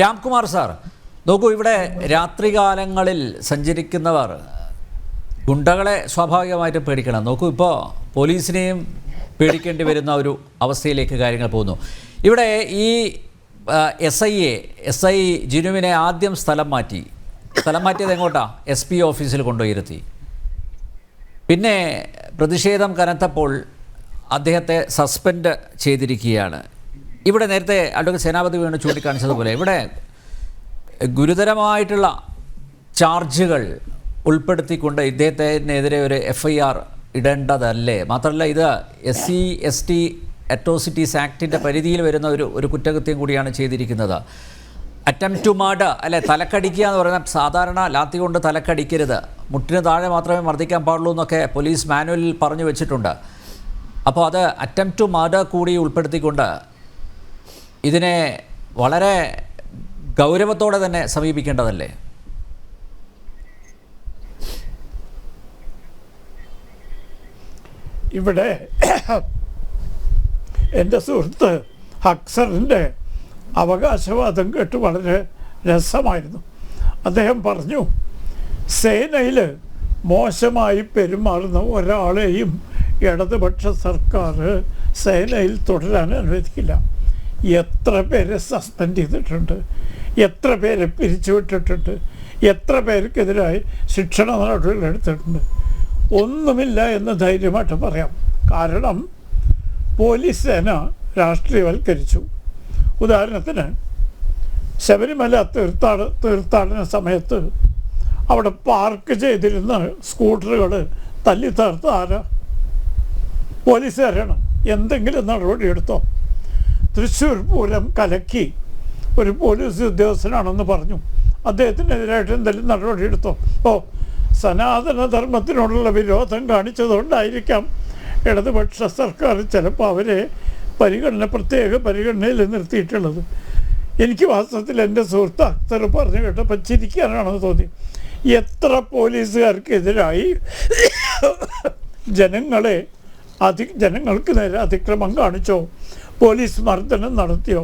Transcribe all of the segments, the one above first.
Ramkumar sir നോക്കൂ ഇവിടെ രാത്രികാലങ്ങളിൽ സഞ്ചരിക്കുന്നവർ ഗുണ്ടകളെ സ്വാഭാവികമായിട്ടും പേടിക്കണം. നോക്കൂ ഇപ്പോൾ പോലീസിനെയും പേടിക്കേണ്ടി വരുന്ന ഒരു അവസ്ഥയിലേക്ക് കാര്യങ്ങൾ പോകുന്നു. ഇവിടെ ഈ S I A S I ജിനുവിനെ ആദ്യം സ്ഥലം മാറ്റി. സ്ഥലം മാറ്റിയത് എങ്ങോട്ടാ? എസ് പി ഓഫീസിൽ കൊണ്ടുപോയിരുത്തി. പിന്നെ പ്രതിഷേധം കനത്തപ്പോൾ അദ്ദേഹത്തെ സസ്പെൻഡ് ചെയ്തിരിക്കുകയാണ്. ഇവിടെ നേരത്തെ അഡ്വക്കേറ്റ് സേനാപതി വേണു ചൂണ്ടിക്കാണിച്ചതുപോലെ ഇവിടെ ഗുരുതരമായിട്ടുള്ള ചാർജുകൾ ഉൾപ്പെടുത്തിക്കൊണ്ട് ഇദ്ദേഹത്തിനെതിരെ ഒരു എഫ് ഐ ആർ ഇടേണ്ടതല്ലേ? മാത്രമല്ല ഇത് S C S T atrocities ആക്ടിന്റെ പരിധിയിൽ വരുന്ന ഒരു ഒരു കുറ്റകൃത്യം കൂടിയാണ് ചെയ്തിരിക്കുന്നത്. അറ്റംപ്റ്റ് ടു മാഡ് അല്ലെ തലക്കടിക്കുക എന്ന് പറയുന്ന സാധാരണ ലാത്തി കൊണ്ട് തലക്കടിക്കരുത്. മുട്ടിന് താഴെ മാത്രമേ മർദ്ദിക്കാൻ പാടുള്ളൂ എന്നൊക്കെ പോലീസ് മാനുവലിൽ പറഞ്ഞു വെച്ചിട്ടുണ്ട്. അപ്പോൾ അത് അറ്റംപ്റ്റ് ടു മാഡ് കൂടി ഉൾപ്പെടുത്തിക്കൊണ്ട് ഇതിനെ വളരെ ഗൗരവത്തോടെ തന്നെ സമീപിക്കേണ്ടതല്ലേ? ഇവിടെ എന്റെ സുഹൃത്ത് ഹക്സറിന്റെ അവകാശവാദം കേട്ട് വളരെ രസമായിരുന്നു. അദ്ദേഹം പറഞ്ഞു സേനയിൽ മോശമായി പെരുമാറുന്ന ഒരാളെയും ഇടതുപക്ഷ സർക്കാർ സേനയിൽ തുടരാൻ അനുവദിക്കില്ല. എത്ര പേരെ സസ്പെൻഡ് ചെയ്തിട്ടുണ്ട്? എത്ര പേരെ പിരിച്ചുവിട്ടിട്ടുണ്ട്? എത്ര പേർക്കെതിരായി ശിക്ഷണ നടപടികൾ എടുത്തിട്ടുണ്ട്? ഒന്നുമില്ല എന്ന് ധൈര്യമായിട്ട് പറയാം. കാരണം പോലീസ് സേന രാഷ്ട്രീയവൽക്കരിച്ചു. ഉദാഹരണത്തിന് ശബരിമല തീർത്ഥാട തീർത്ഥാടന സമയത്ത് അവിടെ പാർക്ക് ചെയ്തിരുന്ന സ്കൂട്ടറുകൾ തല്ലി തീർത്ത ആരാ? പോലീസുകാരാണ്. എന്തെങ്കിലും നടപടി എടുത്തോ തൃശ്ശൂർ പൂരം കലക്കി ഒരു പോലീസ് ഉദ്യോഗസ്ഥനാണെന്ന് പറഞ്ഞു. അദ്ദേഹത്തിനെതിരായിട്ട് എന്തെങ്കിലും നടപടിയെടുത്തോ ഓ സനാതന ധർമ്മത്തിനോടുള്ള വിരോധം കാണിച്ചതുകൊണ്ടായിരിക്കാം ഇടതുപക്ഷ സർക്കാർ ചിലപ്പോൾ അവരെ പരിഗണന പ്രത്യേക പരിഗണനയിൽ നിർത്തിയിട്ടുള്ളത്. എനിക്ക് വാസ്തവത്തിൽ എന്റെ സുഹൃത്ത് അക്തർ പറഞ്ഞു കേട്ടപ്പോൾ ചിരിക്കാനാണെന്ന് തോന്നി. എത്ര പോലീസുകാർക്കെതിരായി ജനങ്ങളെ അതി ജനങ്ങൾക്ക് നേരെ അതിക്രമം കാണിച്ചോ? പോലീസ് മർദ്ദനം നടത്തിയോ?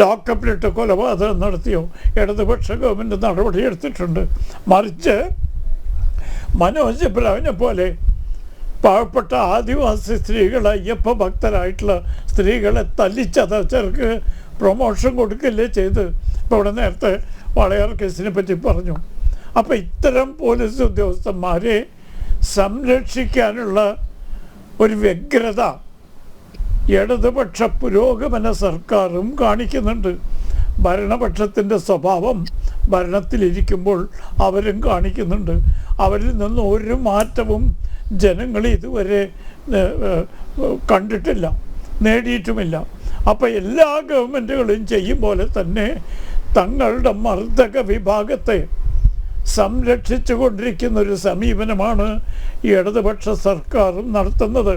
ലോക്കപ്പിലിട്ട് കൊലപാതകം നടത്തിയോ? ഇടതുപക്ഷ ഗവൺമെന്റ് നടപടിയെടുത്തിട്ടുണ്ട്. മറിച്ച് മനോജ് ബ്രാവിനെ പോലെ പാവപ്പെട്ട ആദിവാസി സ്ത്രീകൾ അയ്യപ്പ ഭക്തരായിട്ടുള്ള സ്ത്രീകളെ തല്ലിച്ചതച്ചവർക്ക് പ്രൊമോഷൻ കൊടുക്കില്ലേ ചെയ്ത്? ഇപ്പോൾ ഇവിടെ നേരത്തെ വളയാർ കേസിനെ പറ്റി പറഞ്ഞു. അപ്പോൾ ഇത്തരം പോലീസ് ഉദ്യോഗസ്ഥന്മാരെ സംരക്ഷിക്കാനുള്ള ഒരു വ്യഗ്രത ഇടതുപക്ഷ പുരോഗമന സർക്കാരും കാണിക്കുന്നുണ്ട്. ഭരണപക്ഷത്തിന്റെ സ്വഭാവം ഭരണത്തിലിരിക്കുമ്പോൾ അവരും കാണിക്കുന്നുണ്ട്. അവരിൽ നിന്ന് ഒരു മാറ്റവും ജനങ്ങൾ ഇതുവരെ കണ്ടിട്ടില്ല നേടിയിട്ടുമില്ല. അപ്പോൾ എല്ലാ ഗവൺമെന്റുകളും ചെയ്യും പോലെ തന്നെ തങ്ങളുടെ മർദ്ദക വിഭാഗത്തെ സംരക്ഷിച്ചു കൊണ്ടിരിക്കുന്ന ഒരു സമീപനമാണ് ഇടതുപക്ഷ സർക്കാരും നടത്തുന്നത്.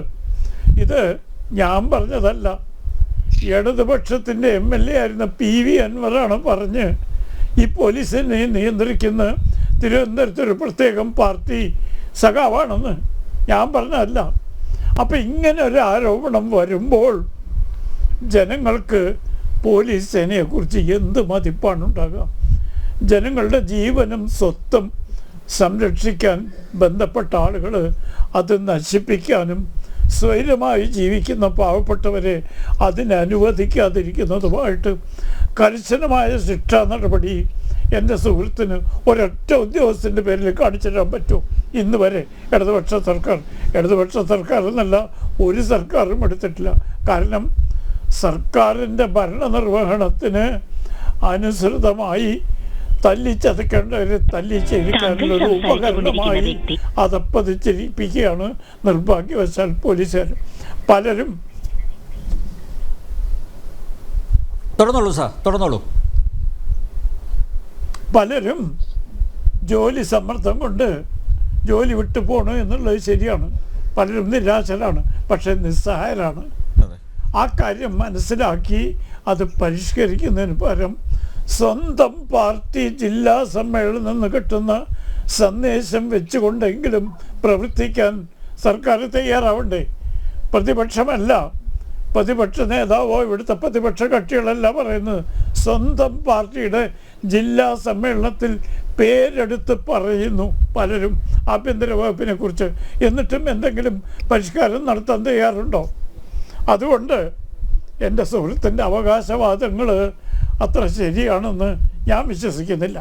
ഇത് ഞാൻ പറഞ്ഞതല്ല. ഇടതുപക്ഷത്തിന്റെ എം എൽ എ ആയിരുന്ന പി വി അൻവറാണ് പറഞ്ഞ് ഈ പോലീസിനെ നിയന്ത്രിക്കുന്ന തിരുവനന്തപുരത്ത് ഒരു പ്രത്യേകം പാർട്ടി സഖാവാണെന്ന് ഞാൻ പറഞ്ഞതല്ല. അപ്പം ഇങ്ങനെ ഒരു ആരോപണം വരുമ്പോൾ ജനങ്ങൾക്ക് പോലീസ് സേനയെക്കുറിച്ച് എന്ത് മതിപ്പാണ് ഉണ്ടാകുക? ജനങ്ങളുടെ ജീവനും സ്വത്തും സംരക്ഷിക്കാൻ ബന്ധപ്പെട്ട ആളുകൾ അത് നശിപ്പിക്കാനും സ്വൈരമായി ജീവിക്കുന്ന പാവപ്പെട്ടവരെ അതിനനുവദിക്കാതിരിക്കുന്നതുമായിട്ട് കർശനമായ ശിക്ഷാ നടപടി എന്റെ സുഹൃത്തിന് ഒരൊറ്റ ഉദ്യോഗസ്ഥന്റെ പേരിൽ കാണിച്ചു തരാൻ പറ്റൂ. ഇന്ന് വരെ ഇടതുപക്ഷ സർക്കാർ ഇടതുപക്ഷ സർക്കാർ എന്നല്ല ഒരു സർക്കാരും എടുത്തിട്ടില്ല. കാരണം സർക്കാരിന്റെ ഭരണനിർവഹണത്തിന് അനുസൃതമായി തല്ലിച്ചതക്കേണ്ടവരെ തല്ലിച്ചിരിക്കാനുള്ള ഒരു ഉപകരണമായി. അതപ്പതിച്ചിരിപ്പിക്കുകയാണ് നിർഭാഗ്യവശാൽ പോലീസുകാർ. പലരും തുടർന്നോളൂ സാർ തുടർന്നോളൂ പലരും ജോലി സമ്മർദ്ദം കൊണ്ട് ജോലി വിട്ടു പോകണു എന്നുള്ളത് ശരിയാണ്. പലരും നിരാശരാണ് പക്ഷെ നിസ്സഹായരാണ്. ആ കാര്യം മനസ്സിലാക്കി അത് പരിഷ്കരിക്കുന്നതിന് പകരം സ്വന്തം പാർട്ടി ജില്ലാ സമ്മേളനം നിന്ന് കിട്ടുന്ന സന്ദേശം വെച്ചുകൊണ്ടെങ്കിലും പ്രവർത്തിക്കാൻ സർക്കാർ തയ്യാറാവണ്ടേ? പ്രതിപക്ഷമല്ല. പ്രതിപക്ഷ നേതാവോ ഇവിടുത്തെ പ്രതിപക്ഷ കക്ഷികളല്ല പറയുന്നത്. സ്വന്തം പാർട്ടിയുടെ ജില്ലാ സമ്മേളനത്തിൽ പേരെടുത്ത് പറയുന്നു പലരും ആഭ്യന്തര വകുപ്പിനെ കുറിച്ച്. എന്നിട്ടും എന്തെങ്കിലും പരിഷ്കാരം നടത്താൻ തയ്യാറുണ്ടോ? അതുകൊണ്ട് എന്റെ സുഹൃത്തിന്റെ അവകാശവാദങ്ങൾ അത്ര ശരിയാണെന്ന് ഞാൻ വിശ്വസിക്കുന്നില്ല.